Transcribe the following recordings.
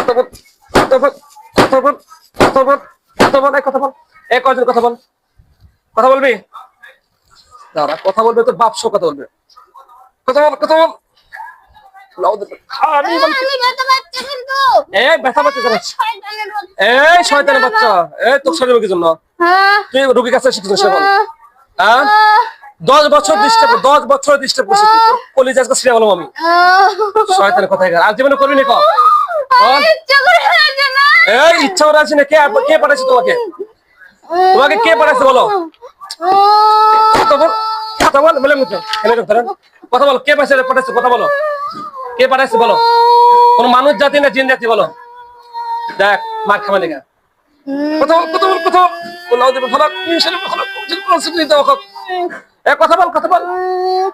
কথা বল কথা বল কথা বল কথা বল কথা বল এই কথা বল এ কয়জন কথা বল? কথা বলবি? দাঁড়া কথা বলবে তো বাপসো কথা বলবে। কথা বল কথা বল। হ্যাঁ। হ্যাঁ। আহ, দশ বছর ডিস্টার্ব দশ বছর ডিস্টার্ব। আজকে আমি। শয়তানের আর জীবনে করবি নি এই, ইচ্ছা করে আছি না, কে কে পাঠাইছে তোমাকে? তোমাকে কে পাঠাইছে বলো? কথা বল বল মুখে। কথা বল, কে পাঠাইছে পাঠাইছে, কথা বলো। কে পাঠাইছে, বলো। কোন মানুষ জাতি না জিন জাতি, বলো। দেখ, মার খামা লেগা কথা বল কথা বল কথা বল। বলাও দেবে ভালো ভালো হোক। এ কথা বল কথা বল।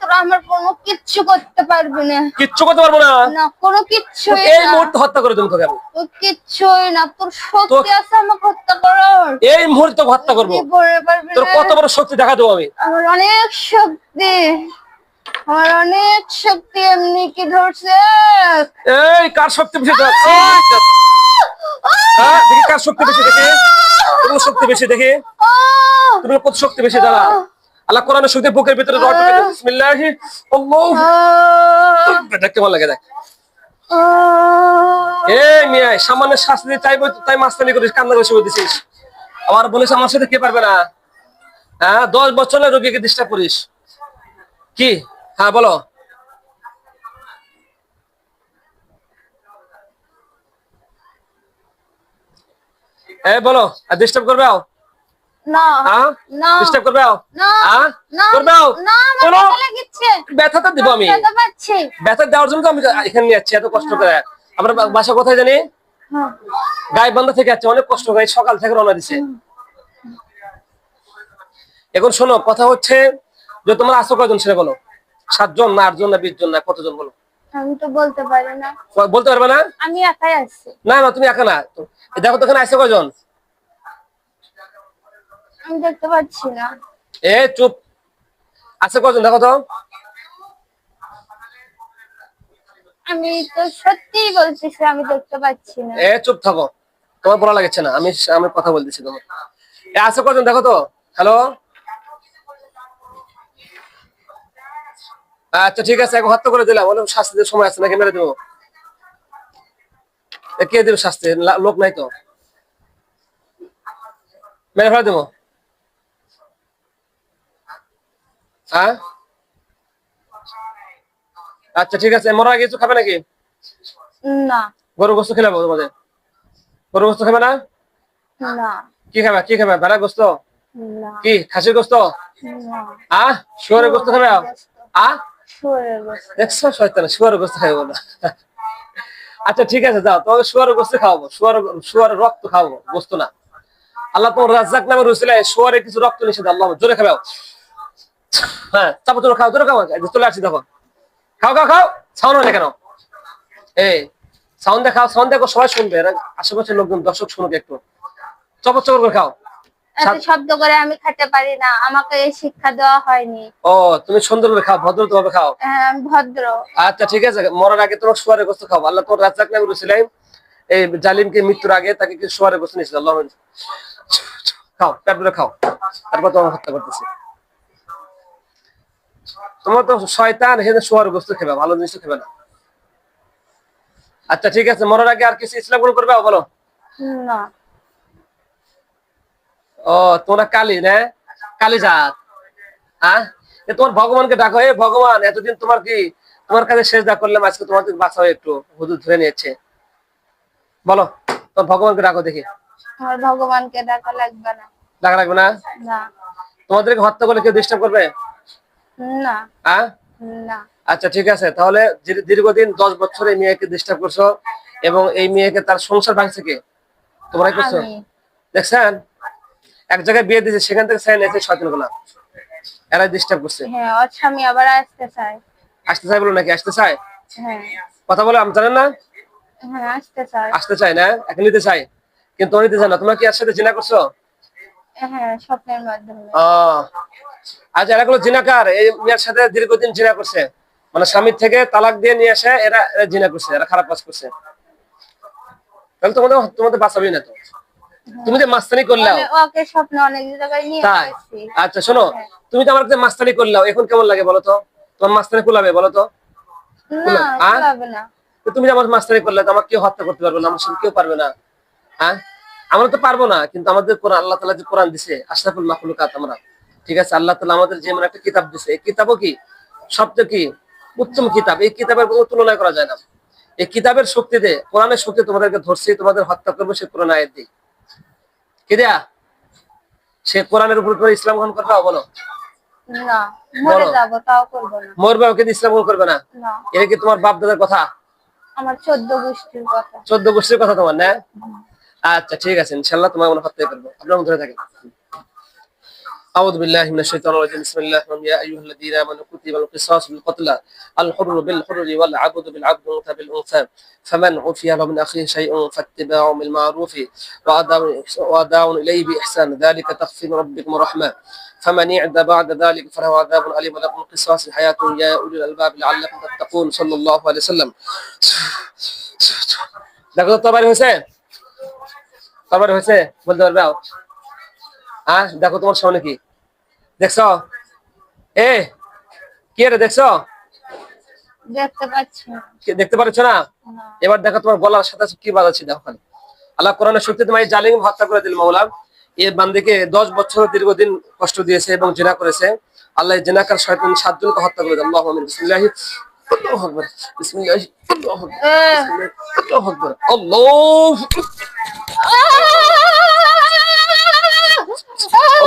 তোরা আমার কোনো কিচ্ছু করতে পারবি না। কিচ্ছু করতে পারব না? না কোনো কিচ্ছুই এই মুহূর্তে হত্যা করে দেবো তোকে আমি। কিচ্ছুই না তোর শক্তি আছে আমাকে হত্যা করার। এই মুহূর্তে হত্যা করব। তোর কত বড় শক্তি দেখা দেবো আমি। আমার অনেক শক্তি। আমার অনেক শক্তি এমনি কি ধরছে? এই কার শক্তি বেশি? হ্যাঁ দেখি কার শক্তি বেশি দেখি। তোমার শক্তি বেশি দেখি! তুমি কত শক্তি বেশি দাঁড়া। আল্লাহ কোরআনের শক্তি বুকের ভিতরে রড ঢুকে। বিসমিল্লাহি আল্লাহু কেমন লাগে দেখ! এই মিয়া সামান্য শাস্তি দিয়ে চাইব তাই মাস্তানি করিস কান্না করে শুয়ে দিছিস। আমার বলিস আমার সাথে কে পারবে না? হ্যাঁ দশ বছরের রোগীকে ডিস্টার্ব করিস। কি? হ্যাঁ বলো। এই বলো। আর ডিস্টার্ব করবে আও? না না ডিস্টার্ব করবে না না করবে না আমার বলো ব্যথাটা দিব আমি। ব্যথা পাচ্ছি। ব্যথা দেওয়ার জন্য তো আমি এখানে নিয়ে যাচ্ছি এত কষ্ট করে। আমরা বাসা কোথায় জানি। গাইবান্ধা থেকে যাচ্ছে অনেক কষ্ট করে সকাল থেকে রওনা দিছে। এখন শোনো কথা হচ্ছে যে তোমার আসো কয়জন ছেলে বলো? সাতজন না আটজন না বিশ জন না কতজন বলো? আমি তো বলতে পারি না। বলতে পারবে না? আমি একাই আছি। না না তুমি একা না। দেখো তো এখানে আসছে কয়জন? আমি দেখতে পাচ্ছি না। এ চুপ। আছে কয়জন দেখো তো। আমি তো সত্যিই বলতেছি আমি দেখতে পাচ্ছি না। এ চুপ থাকো। তোমার বলা লাগছে না। আমি আমি কথা বলতেছি তোমার। এ আছে কয়জন দেখো তো। হ্যালো? আচ্ছা ঠিক আছে। এখন হত্যা করে দিলাম। বলে শাস্তি দেওয়ার সময় আছে নাকি? মেরে দেবো। কে দেবে শাস্তি? লোক নাই তো। মেরে ফেলে দেবো। হ্যাঁ? আচ্ছা ঠিক আছে। মরা কিছু খাবে নাকি? না। গরু গোস্ত খেলাবো তোমাদের। গরু গোস্ত খাবে না? না। কি খাবে? কি খাবে? ভেড়া গোস্ত? না। কি? খাসির গোস্ত? না। আ? শুয়ারের গোস্ত খাবে? আ? দেখছ? শয়তান শুয়ারের গোস্ত খাবে বলো। আচ্ছা ঠিক আছে যাও। তোমাকে শুয়ারের গোস্ত খাওয়াবো। শুয়ার শুয়ারের রক্ত খাওয়াবো গোস্ত না। আল্লাহ তোমার রাজ্জাক নামে রুসিলে শুয়ারে কিছু রক্ত নিষেধ আল্লাহ জোরে খাবে। হ্যাঁ তারপর তোর খাও তোর খাও চলে দেখো। খাও খাও খাও সাউন্ড হয় না কেন? এই সাউন্ড দেখাও সাউন্ড দেখো সবাই শুনবে আশেপাশের লোকজন দর্শক শুনুক একটু। চপর চপর করে খাও। শব্দ করে আমি খেতে পারি না আমাকে এই শিক্ষা দেওয়া হয়নি। ও তুমি সুন্দর করে খাও ভদ্র ভাবে খাও। হ্যাঁ, আমি ভদ্র। আচ্ছা ঠিক আছে মরার আগে তোমার সোয়ারে গোস্ত খাও। আল্লাহ তোর রাজ্জাক নামে রুসিলাই এই জালিমকে মৃত্যুর আগে তাকে কিছু সোয়ারে গোস্ত নিয়েছিল আল্লাহ খাও পেট খাও। তারপর তোমার হত্যা করতেছি। তোমার তো শয়তান হেদে সোয়ার গোস্ত খেবে ভালো জিনিস খেবে না। আচ্ছা ঠিক আছে মরার আগে আর কিছু ইসলাম গ্রহণ করবে বলো? না। ও তোমরা কালী না? কালী জাত। হ্যাঁ তোমার ভগবানকে ডাকো। এ ভগবান এতদিন তোমার কি তোমার কাছে শেষ দা করলাম আজকে তোমার থেকে বাঁচাও একটু হুদুদ ধরে নিয়েছে। বলো তোমার ভগবানকে ডাকো দেখি। আমার ভগবানকে ডাকা লাগবে না। ডাকা রাখবে না? না। তোমাদেরকে হত্যা করলে কেউ ডিস্টার্ব করবে? না। হ্যাঁ না। আচ্ছা ঠিক আছে। তাহলে দীর্ঘদিন দশ বছর এই মেয়েকে ডিস্টার্ব করছ এবং এই মেয়েকে তার সংসার ভাঙছে কে? তোমরাই করছ? দেখছেন এক জায়গায় বিয়ে দিয়েছে সেখান থেকে সাইন এসে শয়তানগুলা এরা ডিস্টার্ব করছে। হ্যাঁ ওর স্বামী আবার আসতে চায়। আসতে চাই বলো নাকি? আসতে চায়? হ্যাঁ। কথা বলে আমি জানেন না? হ্যাঁ আসতে চায়। আসতে চাই না? এখন নিতে চাই কিন্তু ও নিতে চায় না। তোমরা কি এর সাথে জিনা করছ? হ্যাঁ স্বপ্নের মাধ্যমে। আহ, আজ এরা গুলো জিনাকার এই মেয়ের সাথে দীর্ঘদিন জিনা করছে মানে স্বামীর থেকে তালাক দিয়ে নিয়ে এসে এরা জিনা করছে এরা খারাপ কাজ করছে। তাহলে তোমাদের তোমাদের বাঁচাবি না তো? তুমি যে মাস্তানি করলাও। আচ্ছা শোনো তুমি তো আমার কাছে মাস্তানি করলাও এখন কেমন লাগে বলো তো? তোমার মাস্তানি কুলাবে বলো তো? তুমি যে আমার মাস্তানি করলে তো আমাকে কেউ হত্যা করতে পারবে না আমার সঙ্গে কেউ পারবে না। হ্যাঁ আমরা তো পারব না কিন্তু আমাদের কোরআন আল্লাহ তালা যে কোরআন দিছে আশরাফুল মাখলুকাত আমরা ঠিক আছে আল্লাহ তালা আমাদের যেমন একটা কিতাব দিছে এই কিতাবও কি? সবচেয়ে কি? উত্তম কিতাব। এই কিতাবের কোনো তুলনা করা যায় না। এই কিতাবের শক্তিতে কোরআনের শক্তি তোমাদেরকে ধরছি তোমাদের হত্যা করবে সে কোরআন আয়াত দিই কি দেয়া? সে কোরআনের উপর তোমার ইসলাম গ্রহণ করবে বলো? মরবে ওকে ইসলাম গ্রহণ করবে না? এটা কি তোমার বাপ দাদার কথা? আমার চোদ্দ গোষ্ঠীর কথা। চোদ্দ বছরের কথা তোমার না? আচ্ছা ঠিক আছে ইনশাল্লাহ তোমার মনে হত্যা করব। আপনার মনে ধরে থাকেন أعوذ بالله من الشيطان الرجيم بسم الله الرحمن الرحيم يا أيها الذين آمنوا كتب القصاص بالقتلى الحر بالحر والعبد بالعبد والأنثى بالأنثى فمن عفي له من أخيه شيء فاتباع بالمعروف وأداء وأداء إليه بإحسان ذلك تخفيف ربكم ورحمة فمن اعتدى بعد ذلك فله عذاب أليم ولكم القصاص حياة يا أولي الألباب لعلكم تتقون صلى الله عليه وسلم দেখো তো তরবারি হয়েছে তরবারি হয়েছে বলতে পারবে আও? হ্যাঁ দেখো তোমার সামনে কি? দেখছ? এ কি রে দেখছ? দেখতে পাচ্ছি না। এবার দেখো তোমার গলার সাথে কি বাজাচ্ছি দেখো আল্লাহ কোরআনের শক্তি তোমার জালিম হত্যা করে দিল মৌলা এই বান্দিকে দশ বছর দীর্ঘদিন কষ্ট দিয়েছে এবং জেনা করেছে। আল্লাহ জেনাকার শয়তান সাতজনকে হত্যা করে দিল। আল্লাহ বিসমিল্লাহি। আল্লাহু আকবার বিসমিল্লাহি। আল্লাহু আকবার এ, আল্লাহু আকবার। আল্লাহু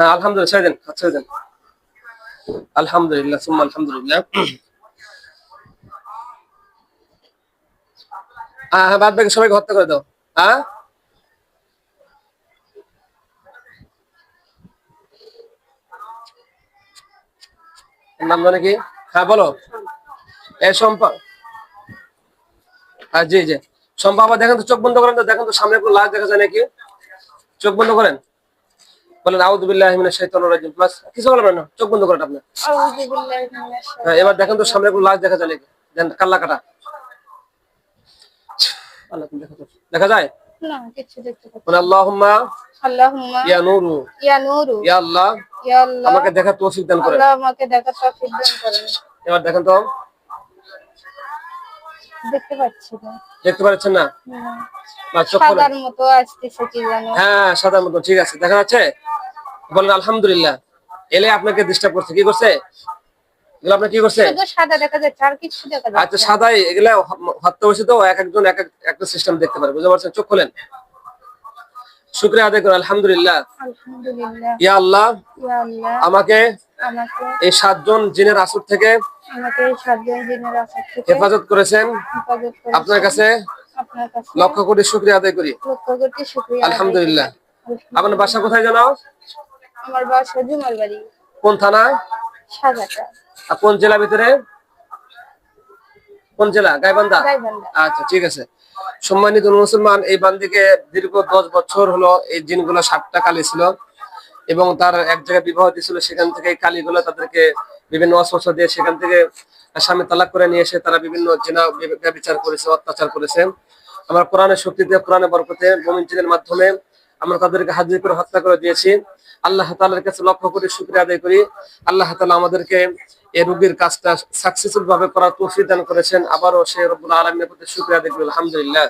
হ্যাঁ আলহামদুলিল্লাহ, ছেড়ে দেন ছেড়ে দেন। আলহামদুলিল্লাহ, সুম্মা আলহামদুলিল্লাহ। হ্যাঁ হ্যাঁ বাদ বাকি সবাইকে হত্যা করে দাও। হ্যাঁ? নাম জানে কি? হ্যাঁ বলো। এ সম্পা হ্যাঁ জি জি। সম্পা আবার দেখেন তো চোখ বন্ধ করেন তো, দেখেন তো সামনে কোনো লাশ দেখা যায় নাকি? চোখ বন্ধ করেন। বলেন আউযু বিল্লাহি মিনাশ শাইতানির রাজিম। প্লাস কিছু বলবেন না? চোখ বন্ধ করেন আপনি। আউযু বিল্লাহি মিনাশ শাইতানির হ্যাঁ, এবার দেখেন তো সামনে কোনো লাশ দেখা যায় নাকি? দেন কাল্লা কাটা দেখো যায়? আমাকে দেখা তৌফিক দান করেন। এবার দেখেন তো। দেখতে পাচ্ছি না। দেখতে পাচ্ছেন না? না। বা চোখ খোলেন। সাদার মতো আসতেছে কি জানো? হ্যাঁ সাদার মতো ঠিক আছে। দেখা যাচ্ছে? বলেন আলহামদুলিল্লাহ। এলে আপনাকে ডিস্টার্ব করছে। কি করছে? এগুলো আপনার কি করছে? সাদা দেখা যাচ্ছে আর কিছু দেখা আচ্ছা যাচ্ছে। সাদাই এগুলা হ- হত্যা হয়েছে তো এক একজন এক এক- একটা সিস্টেম দেখতে পারে। বুঝতে পারছেন? চোখ খোলেন। শুক্রিয়া আদায় করেন আলহামদুলিল্লাহ। আলহামদুলিল্লাহ। ইয়া আল্লাহ ইয়া আল্লাহ। আমাকে এই সাতজন জিনের আসর থেকে আমাকে এই সাতজন দিনের আশা থেকে হেফাজত করেছেন। আপনার কাছে আপনার কাছে লক্ষ কোটি শুক্রিয়া আদায় করি। আলহামদুলিল্লাহ। আপনার বাসা কোথায় জানাও আমার বাসা জুমার বাড়ি। কোন থানায়? সাজাটা। আর কোন জেলা ভিতরে? কোন জেলা? গাইবান্ধা? গাইবান্ধা। আচ্ছা ঠিক আছে। সম্মানিত মুসলমান এই বান্দিকে দীর্ঘ দশ বছর হলো এই জিনগুলো সাতটা কালি ছিল এবং তার এক জায়গায় বিবাহ দিয়েছিল সেখান থেকে কালীগুলো তাদেরকে বিভিন্ন অস্ত্র দিয়ে সেখান থেকে স্বামী তালাক করে নিয়ে এসে তারা বিভিন্ন জেনা বিচার করেছে অত্যাচার করেছে। আমরা কোরআনের শক্তিতে কোরআনের বরকতে জিনের মাধ্যমে আমরা তাদেরকে হাজির করে হত্যা করে দিয়েছি। আল্লাহ তালের কাছে লক্ষ্য করে শুক্রিয়া আদায় করি। আল্লাহ তালা আমাদেরকে এই রোগীর কাজটা সাকসেসফুল ভাবে করার তৌফিক দান করেছেন। আবারও সে রব্বুল আলমের প্রতি শুক্রিয়া আদায় করি। আলহামদুলিল্লাহ।